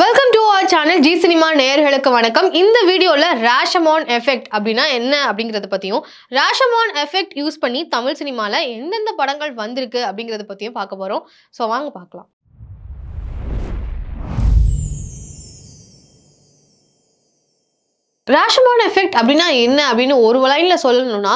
Welcome to our channel G cinema நேயர்களுக்கு வணக்கம். இந்த வீடியோவில் ரேஷமான் எஃபெக்ட் அப்படின்னா என்ன அப்படிங்கிறத பற்றியும் ரேஷமான் எஃபெக்ட் யூஸ் பண்ணி தமிழ் சினிமாவில் எந்தெந்த படங்கள் வந்திருக்கு அப்படிங்கிறத பற்றியும் பார்க்க போகிறோம் ஸோ வாங்க பார்க்கலாம். ரேஷமான் எஃபெக்ட் அப்படின்னா என்ன அப்படின்னு ஒரு லைனில் சொல்லணும்னா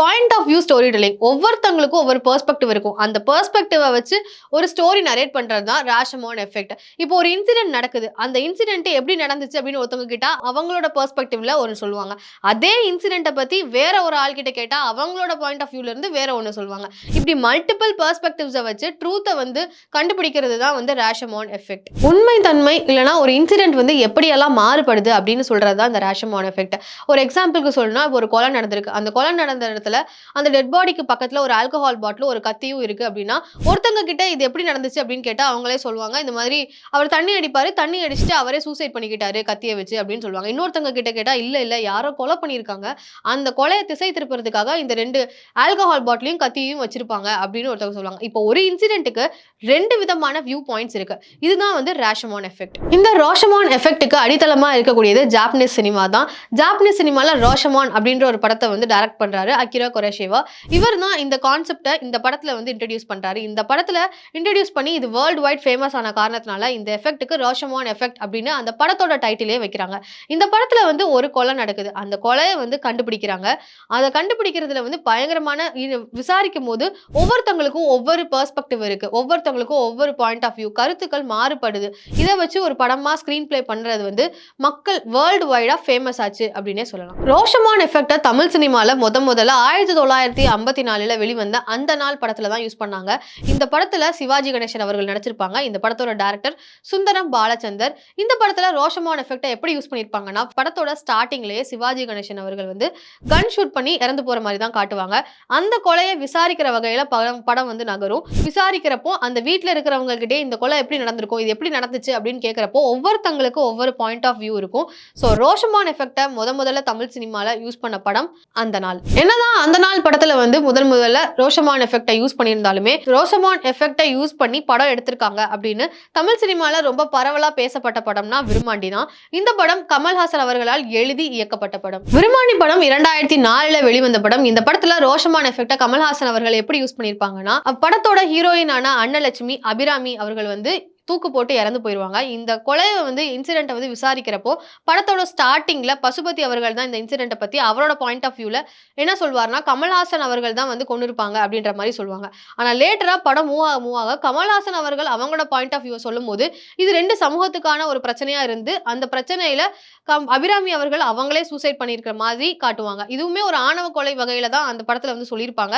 point of view story telling ஒவ்வொருத்தவங்களுக்கும் ஒவ்வொரு பெர்ஸ்பெக்டிவ் இருக்கும். அந்த பெர்ஸ்பெக்டிவை வச்சு ஒரு ஸ்டோரி நரேட் பண்ணுறது தான் ரேஷமோன் எஃபெக்ட் இப்போ ஒரு இன்சிடென்ட் நடக்குது. அந்த இன்சிடென்ட் எப்படி நடந்துச்சு அப்படின்னு ஒருத்தவங்க கேட்டால் அவங்களோட பெர்ஸ்பெக்டிவ்ல ஒன்று சொல்லுவாங்க. அதே இன்சிடென்ட்டை பற்றி வேற ஒரு ஆள் கிட்ட கேட்டால் அவங்களோட பாயிண்ட் ஆஃப் வியூலேருந்து வேற ஒன்று சொல்லுவாங்க. இப்படி மல்டிபிள் பெர்ஸ்பெக்டிவ்ஸை வச்சு ட்ரூத்தை வந்து கண்டுபிடிக்கிறது தான் வந்து ரேஷமோன் எஃபெக்ட் உண்மை தன்மை இல்லைனா ஒரு இன்சிடென்ட் வந்து எப்படியெல்லாம் மாறுபடுது அப்படின்னு சொல்கிறது தான் இந்த ரேஷமான் எஃபெக்ட் ஒரு எக்ஸாம்பிளுக்கு சொல்லணும்னா இப்போ ஒரு கொலை நடந்திருக்கு. அந்த கொலை நடந்த இடத்துல அந்த டெட் பாடிக்கு பக்கத்துல ஒரு ஆல்கஹால் பாட்டில் ஒரு கத்தியும் இருக்கு அப்படின்னா ஒருத்தங்க கிட்ட இது எப்படி நடந்துச்சு அப்படின்னு கேட்டா அவங்களே சொல்லுவாங்க. இந்த மாதிரி அவர் தண்ணி அடிப்பாரு தண்ணி அடிச்சுட்டு அவரே சூசைட் பண்ணிக்கிட்டாரு கத்தியை வச்சு அப்படின்னு சொல்லுவாங்க. இன்னொருத்தங்க கிட்ட கேட்டா இல்ல இல்ல யாரோ கொலை பண்ணியிருக்காங்க. அந்த கொலையை திசை திருப்புறதுக்காக இந்த ரெண்டு ஆல்கஹால் பாட்டிலையும் கத்தியும் வச்சிருப்பாங்க அப்படின்னு ஒருத்தவங்க சொல்லுவாங்க. இப்போ ஒரு இன்சிடென்ட்டுக்கு ரெண்டு விதமான வியூ பாயிண்ட்ஸ் இருக்கு. இதுதான் வந்து ரேஷமான் எஃபெக்ட் இந்த ரோஷமான் எஃபெக்ட்டுக்கு அடித்தளமா இருக்கக்கூடியது ஜாப்பனீஸ் சினிமா தான். ஜாப்பனீஸ் சினிமால ரோஷமான் அப்படின்ற ஒரு படத்தை வந்து டைரக்ட் பண்றாரு. அக்கிரா கொரேஷேவா. இவர் தான் இந்த கான்செப்டை இந்த படத்தில் வந்து இன்ட்ரடியூஸ் பண்ணுறாரு இந்த படத்தில் இன்ட்ரடியூஸ் பண்ணி இது வேர்ல்டு வைட் ஃபேமஸ் ஆன காரணத்தினால இந்த எஃபெக்ட்டுக்கு ரோஷமான் எஃபெக்ட் அப்படின்னு அந்த படத்தோட டைட்டிலே வைக்கிறாங்க. இந்த படத்தில் வந்து ஒரு கொலை நடக்குது. அந்த கொலையை வந்து கண்டுபிடிக்கிறாங்க. அதை கண்டுபிடிக்கிறதுல வந்து பயங்கரமான விசாரிக்கும் போது ஒவ்வொருத்தவங்களுக்கும் ஒவ்வொரு பெர்ஸ்பெக்டிவ் இருக்கு. ஒவ்வொருத்தவங்களுக்கும் ஒவ்வொரு பாயிண்ட் ஆஃப் வியூ கருத்துக்கள் மாறுபடுது. இதை வச்சு ஒரு படமாக ஸ்க்ரீன் ப்ளே பண்ணுறது வந்து மக்கள் வேர்ல்டு வைடாக ஃபேமஸ் ஆச்சு அப்படின்னே சொல்லலாம். ரோஷமான் எஃபெக்டை தமிழ் சினிமாவில் முத முதல்ல ஆயிரத்தி தொள்ளாயிரத்தி ஐம்பத்தி நாலில் வெளிவந்த அந்த நாள் படத்தில் தான் யூஸ் பண்ணாங்க. இந்த படத்தில் சிவாஜி கணேசன் அவர்கள் நடிச்சிருப்பாங்க. இந்த படத்தோட டேரக்டர் சுந்தரம் பாலச்சந்தர். இந்த படத்தில் ரோஷமான் எஃபெக்டை எப்படி யூஸ் பண்ணியிருப்பாங்கன்னா படத்தோட ஸ்டார்டிங்லேயே சிவாஜி கணேசன் அவர்கள் வந்து கன் ஷூட் பண்ணி இறந்து போகிற மாதிரி தான் காட்டுவாங்க. அந்த கொலையை விசாரிக்கிற வகையில் படம் படம் வந்து நகரும். விசாரிக்கிறப்போ அந்த வீட்டில் இருக்கிறவங்க கிட்டே இந்த கொலை எப்படி நடந்திருக்கும்? இது எப்படி நடந்துச்சு? அப்படின்னு கேட்குறப்போ ஒவ்வொருத்தங்களுக்கும் ஒவ்வொரு பாயிண்ட் ஆஃப் வியூ இருக்கும். ஸோ ரோஷமான் எஃபெக்டை முத முதல்ல தமிழ் சினிமாவில் யூஸ் பண்ண படம் அந்த நாள். என்னதான் அந்த நாள் படத்துல வந்து முதல் முதல்ல ரோஷமான் எஃபெக்டை யூஸ் பண்ணியிருந்தாலுமே ரோஷமான் எஃபெக்டை யூஸ் பண்ணி படம் எடுத்திருக்காங்க அப்படின்னு தமிழ் சினிமாவில் ரொம்ப பரவலாக பேசப்பட்ட படம்னா விருமாண்டி தான். இந்த படம் கமல்ஹாசன் அவர்களால் எழுதி இயக்கப்பட்ட படம். விருமாண்டி படம் இரண்டாயிரத்தி நாலுல வெளிவந்த படம். இந்த படத்துல ரோஷமான் எஃபெக்டை கமல்ஹாசன் அவர்கள் எப்படி யூஸ் பண்ணியிருப்பாங்கன்னா படத்தோட ஹீரோயினான அன்னலட்சுமி அபிராமி அவர்கள் வந்து தூக்கு போட்டு இறந்து போயிடுவாங்க இந்த கொலையை வந்து இன்சிடென்ட்டை வந்து விசாரிக்கிறப்போ படத்தோட ஸ்டார்டிங்கில் பசுபதி அவர்கள் தான் இந்த இன்சிடென்ட்டை பற்றி அவரோட பாயிண்ட் ஆஃப் வியூவில் என்ன சொல்வார்னா கமல்ஹாசன் அவர்கள் தான் வந்து கொண்டு இருப்பாங்க அப்படின்ற மாதிரி சொல்லுவாங்க ஆனால் லேட்டராக படம் மூவ் ஆக மூவ் ஆக கமல்ஹாசன் அவர்கள் அவங்களோட பாயிண்ட் ஆஃப் வியூ சொல்லும் போது இது ரெண்டு சமூகத்துக்கான ஒரு பிரச்சனையாக இருந்து அந்த பிரச்சனையில் கம் அபிராமி அவர்கள் அவங்களே சூசைட் பண்ணியிருக்கிற மாதிரி காட்டுவாங்க. இதுவுமே ஒரு ஆணவ கொலை வகையில் தான் அந்த படத்தில் வந்து சொல்லியிருப்பாங்க.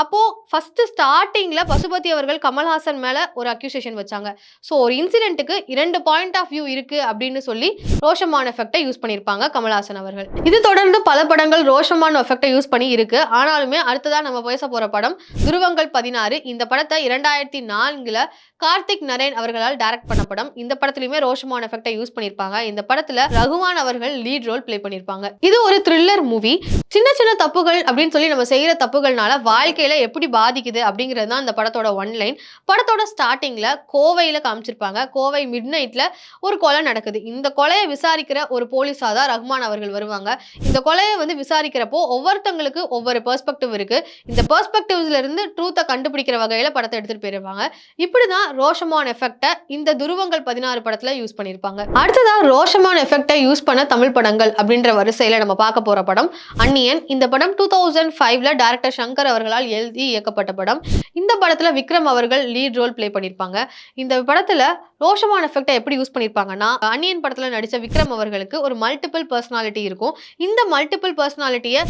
அப்போ ஃபர்ஸ்ட் ஸ்டார்டிங்ல பசுபதி அவர்கள் கமல்ஹாசன் மேல ஒரு அக்யூசேஷன் வச்சாங்க. ஸோ ஒரு இன்சிடென்ட்டுக்கு இரண்டு பாயிண்ட் ஆஃப் வியூ இருக்கு அப்படின்னு சொல்லி ரோஷமான எஃபெக்டை யூஸ் பண்ணியிருப்பாங்க கமல்ஹாசன் அவர்கள். இது தொடர்ந்து பல படங்கள் ரோஷமான எஃபெக்டை யூஸ் பண்ணி இருக்கு. ஆனாலுமே அடுத்ததான் நம்ம பேச போற படம் துருவங்கள் பதினாறு. இந்த படத்தை இரண்டாயிரத்தி நான்குல கார்த்திக் நரேன் அவர்களால் டைரக்ட் பண்ண படம். இந்த படத்துலயுமே ரோஷமான எஃபெக்டை யூஸ் பண்ணியிருப்பாங்க. இந்த படத்துல ரகுமான் அவர்கள் லீட் ரோல் ப்ளே பண்ணியிருப்பாங்க. இது ஒரு த்ரில்லர் மூவி சின்ன சின்ன தப்புகள் அப்படின்னு சொல்லி நம்ம செய்யற தப்புகள்னால வாழ்க்கையில எப்படி பாதிக்குது அப்படிங்கிறது தான் இந்த படத்தோட ஒன் லைன் படத்தோட ஸ்டார்டிங்ல கோவையில காமிச்சிருப்பாங்க. கோவை மிட் நைட்ல ஒரு கொலை நடக்குது. இந்த கொலையை விசாரிக்கிற ஒரு போலீஸா தான் ரஹ்மான் அவர்கள் வருவாங்க. இந்த கொலையை வந்து விசாரிக்கிறப்போ ஒவ்வொருத்தங்களுக்கு ஒவ்வொரு பெர்ஸ்பெக்டிவ் இருக்கு. இந்த பெர்ஸ்பெக்டிவ்ஸ்ல இருந்து ட்ரூத்தை கண்டுபிடிக்கிற வகையில படத்தை எடுத்துட்டு போயிருப்பாங்க. இப்படிதான் ரோஷமான் எஃபெக்டை இந்த துருவங்கள் பதினாறு படத்துல யூஸ் பண்ணியிருப்பாங்க. அடுத்ததா ரோஷமான் எஃபெக்டை யூஸ் பண்ண தமிழ் படங்கள் அப்படின்ற வரிசையில நம்ம பார்க்க போற படம். அன்னியன் இந்த படம் டூ தௌசண்ட் ஃபைவ்ல டேரக்டர் சங்கர் அவர்களால் எழுதி இயக்கப்பட்ட படம். இந்த படத்துல விக்ரம் அவர்கள் லீட் ரோல் ப்ளே பண்ணியிருப்பாங்க இந்த படத்துல ரோஷமான எஃபெக்டை எப்படி யூஸ் பண்ணியிருப்பாங்கன்னா அன்னியன் படத்துல நடிச்ச விக்ரம் அவர்களுக்கு ஒரு மல்டிபிள் பர்சனாலிட்டி இருக்கும். இந்த மல்டிபிள் பர்சனாலிட்டியை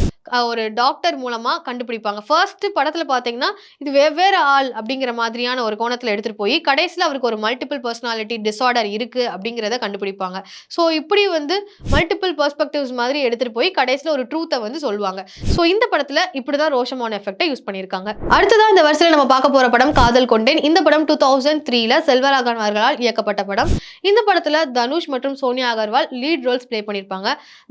ஒரு டாக்டர் மூலமா கண்டுபிடிப்பாங்க. ஃபர்ஸ்ட் படத்துல பாத்தீங்கன்னா இது வெவ்வேறு ஆள் அப்படிங்கிற மாதிரியான ஒரு கோணத்துல எடுத்துட்டு போய் கடைசியில் அவருக்கு ஒரு மல்டிபிள் பர்சனாலிட்டி டிஸார்டர் இருக்கு அப்படிங்கிறத கண்டுபிடிப்பாங்க. ஸோ இப்படி வந்து மல்டிபிள் பர்ஸ்பெக்டிவ்ஸ் மாதிரி எடுத்துட்டு போய் கடைசியில் ஒரு ட்ரூத்தை வந்து சொல்லுவாங்க. ஸோ இந்த படத்துல இப்படிதான் ரோஷமான எஃபெக்டை யூஸ் பண்ணி பண்ணியிருக்காங்க. அடுத்ததா இந்த வரிசையில் நம்ம பார்க்க போற படம் காதல் கொண்டேன். இந்த படம் டூ தௌசண்ட் த்ரீல செல்வராகவன் அவர்களால் இயக்கப்பட்ட படம். இந்த படத்துல தனுஷ் மற்றும் Sonia Agarwal lead roles play பண்ணியிருப்பாங்க.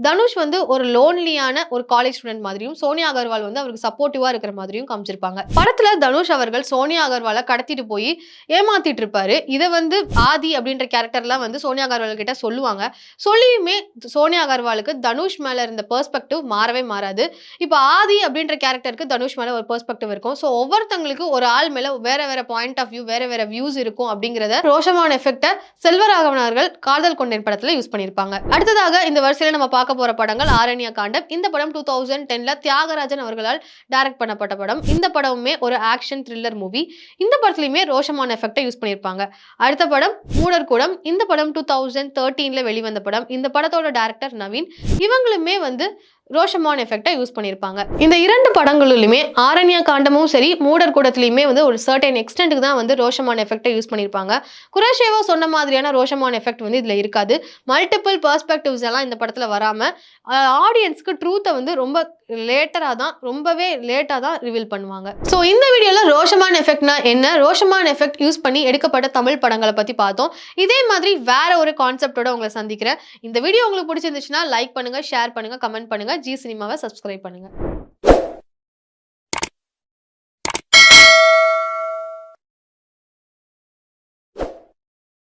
தனுஷ் வந்து ஒரு லோன்லியான ஒரு காலேஜ் ஸ்டூடெண்ட் மாதிரியும் சோனியா அகர்வால் வந்து அவருக்கு சப்போர்ட்டிவா இருக்கிற மாதிரியும் காமிச்சிருப்பாங்க. படத்துல தனுஷ் அவர்கள் சோனியா அகர்வாலை கடத்திட்டு போய் ஏமாத்திட்டு இருப்பாரு. இதை வந்து ஆதி அப்படின்ற கேரக்டர்லாம் வந்து சோனியா அகர்வால் கிட்ட சொல்லுவாங்க. சொல்லியுமே சோனியா அகர்வாலுக்கு தனுஷ் மேல இருந்த பெர்ஸ்பெக்டிவ் மாறவே மாறாது. இப்போ ஆதி அப்படின்ற கேரக்டருக்கு தனுஷ் மேல ஒரு பெர்ஸ்பெக்டிவ் இருக்கும். ஸோ ஒவ்வொருத்தங்களுக்கு ஒரு ஆள் மேலே வேற வேற பாயிண்ட் ஆஃப் வியூ வேற வேற வியூஸ் இருக்கும் அப்படிங்கிறத ரோஷமான எஃபெக்டை செல்வராகவன் அவர்கள் காதல் கொண்டேன் படத்தில் யூஸ் பண்ணியிருப்பாங்க. அடுத்ததாக இந்த வரிசையில் நம்ம பார்க்க போகிற படங்கள் ஆரண்யா காண்டம். இந்த படம் டூ தௌசண்ட் டென்ல தியாகராஜன் அவர்களால் டைரக்ட் பண்ணப்பட்ட படம். இந்த படமுமே ஒரு ஆக்ஷன் த்ரில்லர் மூவி இந்த படத்துலையுமே ரோஷமான எஃபெக்டை யூஸ் பண்ணியிருப்பாங்க. அடுத்த படம் மூடர் கூடம் இந்த படம் டூ தௌசண்ட் தேர்ட்டீனில் வெளிவந்த படம். இந்த படத்தோட டேரக்டர் நவீன். இவங்களுமே வந்து ரோஷமான் எஃபெக்டை யூஸ் பண்ணியிருப்பாங்க இந்த இரண்டு படங்களிலுமே ஆரண்யா காண்டமும் சரி மூடர் கூடத்துலையுமே வந்து ஒரு சர்டன் எக்ஸ்டென்ட்டுக்கு தான் வந்து ரோஷமான் எஃபெக்டை யூஸ் பண்ணியிருப்பாங்க குரேஷேவா சொன்ன மாதிரியான ரோஷமான் எஃபெக்ட் வந்து இதில் இருக்காது. மல்டிபிள் பர்ஸ்பெக்டிவ்ஸ் எல்லாம் இந்த படத்தில் வராமல் ஆடியன்ஸ்க்கு ட்ரூத்தை வந்து ரொம்ப லேட்டராக தான் ரொம்பவே லேட்டாக தான் ரிவீல் பண்ணுவாங்க. ஸோ இந்த வீடியோவில் ரோஷமான் எஃபெக்ட்னா என்ன? ரோஷமான் எஃபெக்ட் யூஸ் பண்ணி எடுக்கப்பட்ட தமிழ் படங்களை பற்றி பார்த்தோம். இதே மாதிரி வேற ஒரு கான்செப்டோட உங்களை சந்திக்கிறேன். இந்த வீடியோ உங்களுக்கு பிடிச்சிருந்துச்சுன்னா லைக் பண்ணுங்கள் ஷேர் பண்ணுங்கள் கமெண்ட் பண்ணுங்கள் ஜி சினிமாவை சப்ஸ்கிரைப் பண்ணுங்க.